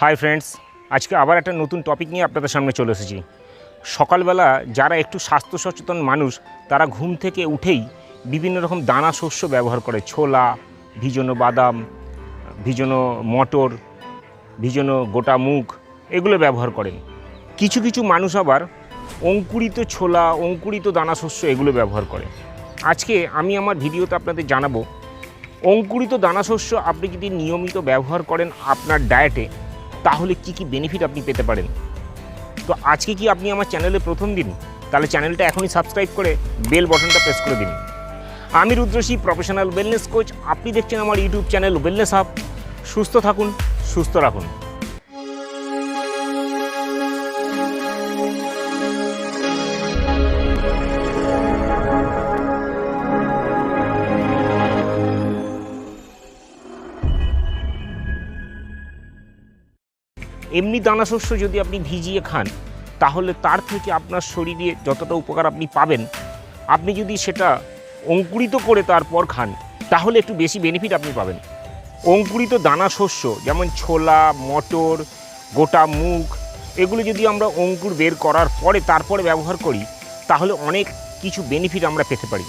Hi friends, আজকে আবার একটা নতুন টপিক নিয়ে আপনাদের সামনে চলে এসেছি। সকালবেলা যারা একটু স্বাস্থ্য সচেতন মানুষ, তারা ঘুম থেকে উঠেই বিভিন্ন রকম দানা শস্য ব্যবহার করে। ছোলা, ভিজনো বাদাম, ভিজনো মটর, ভিজনো গোটা মুগ, এগুলো ব্যবহার করেন কিছু কিছু মানুষ আবার অঙ্কুরিত ছোলা, অঙ্কুরিত দানা শস্য এগুলো ব্যবহার করে। আজকে আমি আমার ভিডিওতে আপনাদের জানাব, অঙ্কুরিত দানা শস্য আপনি যদি নিয়মিত ব্যবহার করেন আপনার ডায়েটে তাহলে কি কি বেনিফিট আপনি পেতে পারেন? তো আজকে কি আপনি আমার চ্যানেলে প্রথম দিন? তাহলে চ্যানেলটা এখনই সাবস্ক্রাইব করে বেল বটনটা প্রেস করে দিন। আমি রুদ্রশী প্রফেশনাল ওয়েলনেস কোচ আপনি দেখছেন আমার ইউটিউব চ্যানেল ওয়েলনেস হাব সুস্থ থাকুন, সুস্থ রাখুন। এমনি দানা শস্য যদি আপনি ভিজিয়ে খান, তাহলে তার থেকে আপনার শরীরে যতটা উপকার আপনি পাবেন, আপনি যদি সেটা অঙ্কুরিত করে তারপর খান, তাহলে একটু বেশি বেনিফিট আপনি পাবেন। অঙ্কুরিত দানা শস্য যেমন ছোলা, মটর, গোটা মুগ, এগুলো যদি আমরা অঙ্কুর বের করার পরে তারপরে ব্যবহার করি, তাহলে অনেক কিছু বেনিফিট আমরা পেতে পারি।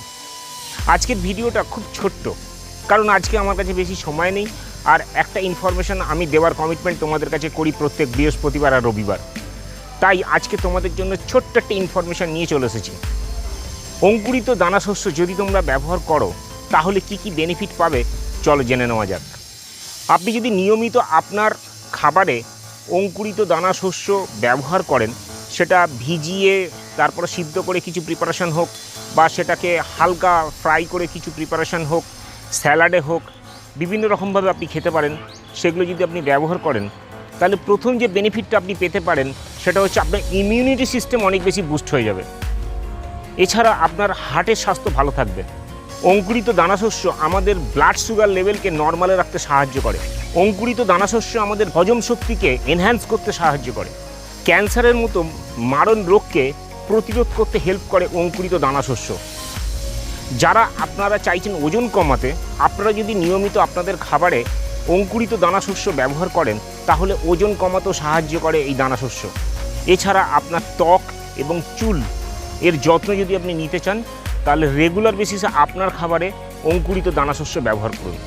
আজকের ভিডিওটা খুব ছোট্ট, কারণ আজকে আমার কাছে বেশি সময় নেই। আর একটা ইনফরমেশান আমি দেওয়ার কমিটমেন্ট তোমাদের কাছে করি প্রত্যেক বৃহস্পতিবার আর রবিবার। তাই আজকে তোমাদের জন্য ছোট্ট একটা ইনফরমেশান নিয়ে চলে এসেছি। অঙ্কুরিত দানা শস্য যদি তোমরা ব্যবহার করো, তাহলে কি কি বেনিফিট পাবে? চলো জেনে নেওয়া যাক। আপনি যদি নিয়মিত আপনার খাবারে অঙ্কুরিত দানা শস্য ব্যবহার করেন, সেটা ভিজিয়ে তারপরে সিদ্ধ করে কিছু প্রিপারেশন হোক, বা সেটাকে হালকা ফ্রাই করে কিছু প্রিপারেশন হোক, স্যালাডে হোক বিভিন্ন রকমভাবে আপনি খেতে পারেন, সেগুলো যদি আপনি ব্যবহার করেন, তাহলে প্রথম যে বেনিফিটটা আপনি পেতে পারেন, সেটা হচ্ছে আপনার ইমিউনিটি সিস্টেম অনেক বেশি বুস্ট হয়ে যাবে। এছাড়া আপনার হার্টের স্বাস্থ্য ভালো থাকবে। অঙ্কুরিত দানাশস্য আমাদের ব্লাড সুগার লেভেলকে নর্মালে রাখতে সাহায্য করে। অঙ্কুরিত দানাশস্য আমাদের হজম শক্তিকে এনহ্যান্স করতে সাহায্য করে। ক্যান্সারের মতো মারণ রোগকে প্রতিরোধ করতে হেল্প করে অঙ্কুরিত দানাশস্য। যারা আপনারা চাইছেন ওজন কমাতে, আপনারা যদি নিয়মিত আপনাদের খাবারে অঙ্কুরিত দানাশস্য ব্যবহার করেন, তাহলে ওজন কমাতেও সাহায্য করে এই দানাশস্য এছাড়া আপনার ত্বক এবং চুল এর যত্ন যদি আপনি নিতে চান, তাহলে রেগুলার বেসিসে আপনার খাবারে অঙ্কুরিত দানাশস্য ব্যবহার করুন।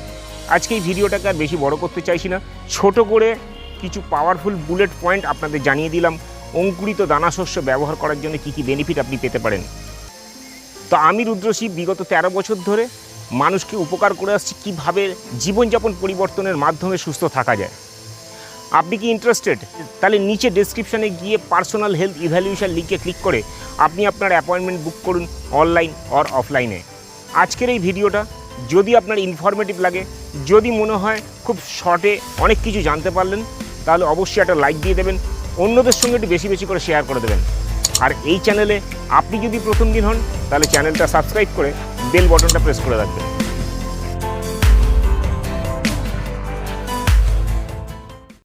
আজকে এই ভিডিওটাকে আর বেশি বড় করতে চাইছি না। ছোট করে কিছু পাওয়ারফুল বুলেট পয়েন্ট আপনাদের জানিয়ে দিলাম। অঙ্কুরিত দানাশস্য ব্যবহার করার জন্য কী কী বেনিফিট আপনি পেতে পারেন। তো আমি রুদ্রশী বিগত ১৩ বছর ধরে মানুষকে উপকার করে আসছি কীভাবে জীবনযাপন পরিবর্তনের মাধ্যমে সুস্থ থাকা যায়। আপনি কি ইন্টারেস্টেড তাহলে নিচে ডেসক্রিপশানে গিয়ে পার্সোনাল হেলথ ইভ্যালুয়েশন লিঙ্কে ক্লিক করে আপনি আপনার অ্যাপয়েন্টমেন্ট বুক করুন অনলাইন অর অফলাইনে আজকের এই ভিডিওটা যদি আপনার ইনফরমেটিভ লাগে, যদি মনে হয় খুব শর্টে অনেক কিছু জানতে পারলেন, তাহলে অবশ্যই একটা লাইক দিয়ে দেবেন, অন্যদের সঙ্গে একটু বেশি বেশি করে শেয়ার করে দেবেন। আর এই চ্যানেলে আপনি যদি প্রথম দিন হন, তাহলে চ্যানেলটা সাবস্ক্রাইব করে বেল বটনটা প্রেস করে রাখবেন।